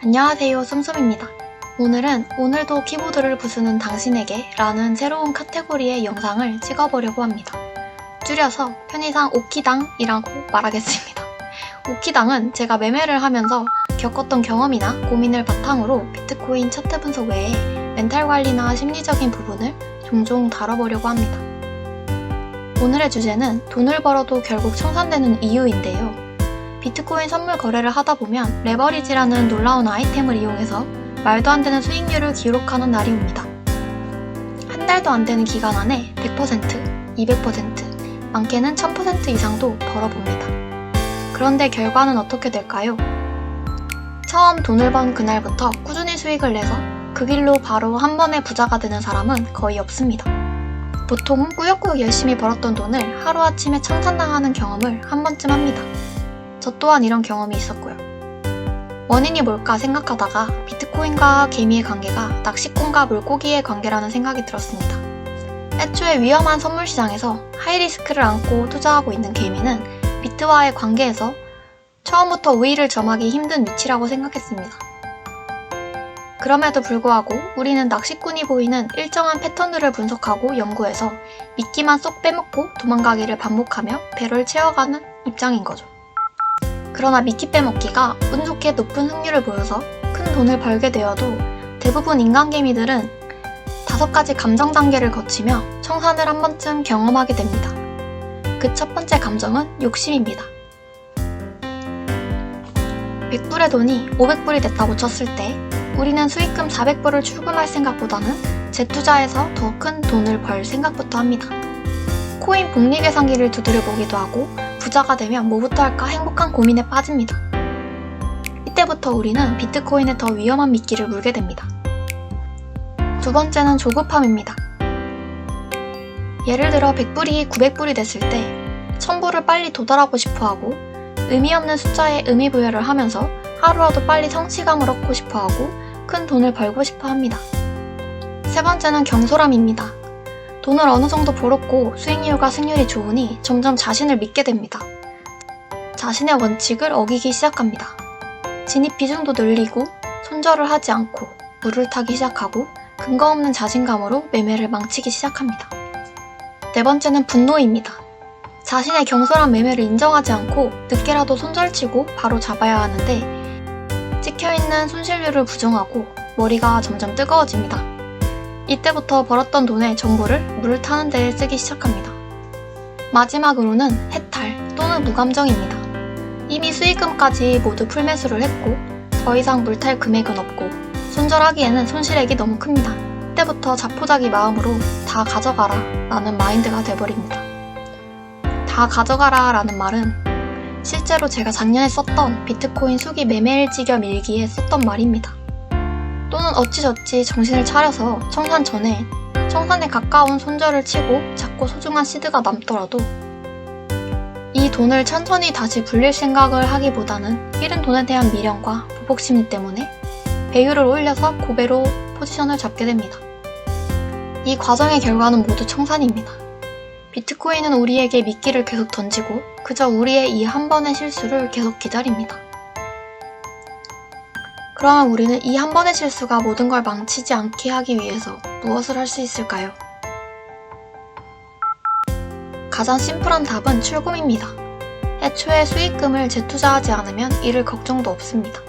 안녕하세요, 쏨쏨입니다. 오늘은 오늘도 키보드를 부수는 당신에게 라는 새로운 카테고리의 영상을 찍어보려고 합니다. 줄여서 편의상 오키당이라고 말하겠습니다. 오키당은 제가 매매를 하면서 겪었던 경험이나 고민을 바탕으로 비트코인 차트 분석 외에 멘탈 관리나 심리적인 부분을 종종 다뤄보려고 합니다. 오늘의 주제는 돈을 벌어도 결국 청산되는 이유인데요. 비트코인 선물 거래를 하다 보면 레버리지라는 놀라운 아이템을 이용해서 말도 안 되는 수익률을 기록하는 날이 옵니다. 한 달도 안 되는 기간 안에 100%, 200%, 많게는 1000% 이상도 벌어봅니다. 그런데 결과는 어떻게 될까요? 처음 돈을 번 그날부터 꾸준히 수익을 내서 그 길로 바로 한 번에 부자가 되는 사람은 거의 없습니다. 보통은 꾸역꾸역 열심히 벌었던 돈을 하루아침에 청산당하는 경험을 한 번쯤 합니다. 저 또한 이런 경험이 있었고요. 원인이 뭘까 생각하다가 비트코인과 개미의 관계가 낚시꾼과 물고기의 관계라는 생각이 들었습니다. 애초에 위험한 선물 시장에서 하이리스크를 안고 투자하고 있는 개미는 비트와의 관계에서 처음부터 우위를 점하기 힘든 위치라고 생각했습니다. 그럼에도 불구하고 우리는 낚시꾼이 보이는 일정한 패턴들을 분석하고 연구해서 미끼만 쏙 빼먹고 도망가기를 반복하며 배를 채워가는 입장인 거죠. 그러나 미끼 빼먹기가 운 좋게 높은 승률을 보여서 큰 돈을 벌게 되어도 대부분 인간개미들은 다섯 가지 감정 단계를 거치며 청산을 한 번쯤 경험하게 됩니다. 그 첫 번째 감정은 욕심입니다. 100불의 돈이 500불이 됐다고 쳤을 때 우리는 수익금 400불을 출금할 생각보다는 재투자해서 더 큰 돈을 벌 생각부터 합니다. 코인 복리 계산기를 두드려 보기도 하고 부자가 되면 뭐부터 할까 행복한 고민에 빠집니다. 이때부터 우리는 비트코인에 더 위험한 미끼를 물게 됩니다. 두 번째는 조급함입니다. 예를 들어 100불이 900불이 됐을 때 1000불을 빨리 도달하고 싶어 하고 의미 없는 숫자에 의미 부여를 하면서 하루라도 빨리 성취감을 얻고 싶어 하고 큰 돈을 벌고 싶어 합니다. 세 번째는 경솔함입니다. 돈을 어느 정도 벌었고 수익률과 승률이 좋으니 점점 자신을 믿게 됩니다. 자신의 원칙을 어기기 시작합니다. 진입 비중도 늘리고 손절을 하지 않고 물을 타기 시작하고 근거 없는 자신감으로 매매를 망치기 시작합니다. 네 번째는 분노입니다. 자신의 경솔한 매매를 인정하지 않고 늦게라도 손절치고 바로 잡아야 하는데 찍혀있는 손실률을 부정하고 머리가 점점 뜨거워집니다. 이때부터 벌었던 돈의 전부를 물을 타는 데에 쓰기 시작합니다. 마지막으로는 해탈 또는 무감정입니다. 이미 수익금까지 모두 풀매수를 했고 더 이상 물탈 금액은 없고 손절하기에는 손실액이 너무 큽니다. 이때부터 자포자기 마음으로 다 가져가라 라는 마인드가 돼버립니다. 다 가져가라 라는 말은 실제로 제가 작년에 썼던 비트코인 수기 매매일지 겸 일기에 썼던 말입니다. 또는 어찌저찌 정신을 차려서 청산 전에 청산에 가까운 손절을 치고 작고 소중한 시드가 남더라도 이 돈을 천천히 다시 불릴 생각을 하기보다는 잃은 돈에 대한 미련과 보복 심리 때문에 배율을 올려서 고배로 포지션을 잡게 됩니다. 이 과정의 결과는 모두 청산입니다. 비트코인은 우리에게 미끼를 계속 던지고 그저 우리의 이 한 번의 실수를 계속 기다립니다. 그러면 우리는 이 한 번의 실수가 모든 걸 망치지 않게 하기 위해서 무엇을 할 수 있을까요? 가장 심플한 답은 출금입니다. 애초에 수익금을 재투자하지 않으면 잃을 걱정도 없습니다.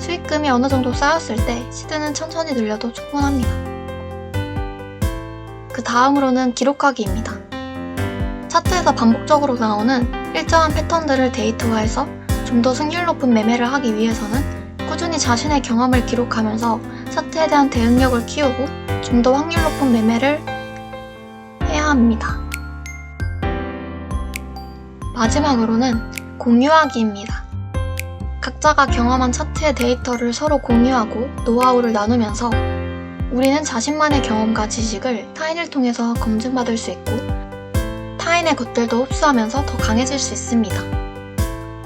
수익금이 어느 정도 쌓였을 때 시드는 천천히 늘려도 충분합니다. 그 다음으로는 기록하기입니다. 차트에서 반복적으로 나오는 일정한 패턴들을 데이터화해서 좀 더 승률 높은 매매를 하기 위해서는 꾸준히 자신의 경험을 기록하면서 차트에 대한 대응력을 키우고 좀 더 확률 높은 매매를 해야 합니다. 마지막으로는 공유하기입니다. 각자가 경험한 차트의 데이터를 서로 공유하고 노하우를 나누면서 우리는 자신만의 경험과 지식을 타인을 통해서 검증받을 수 있고 타인의 것들도 흡수하면서 더 강해질 수 있습니다.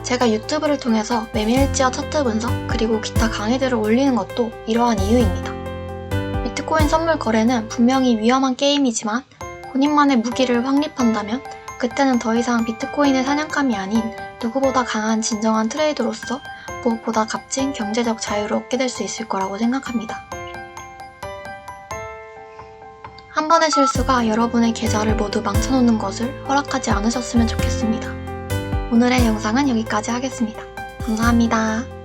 제가 유튜브를 통해서 매밀지와 차트 분석 그리고 기타 강의들을 올리는 것도 이러한 이유입니다. 비트코인 선물 거래는 분명히 위험한 게임이지만 본인만의 무기를 확립한다면 그때는 더 이상 비트코인의 사냥감이 아닌 누구보다 강한 진정한 트레이드로서 무엇보다 값진 경제적 자유를 얻게 될 수 있을 거라고 생각합니다. 한 번의 실수가 여러분의 계좌를 모두 망쳐놓는 것을 허락하지 않으셨으면 좋겠습니다. 오늘의 영상은 여기까지 하겠습니다. 감사합니다.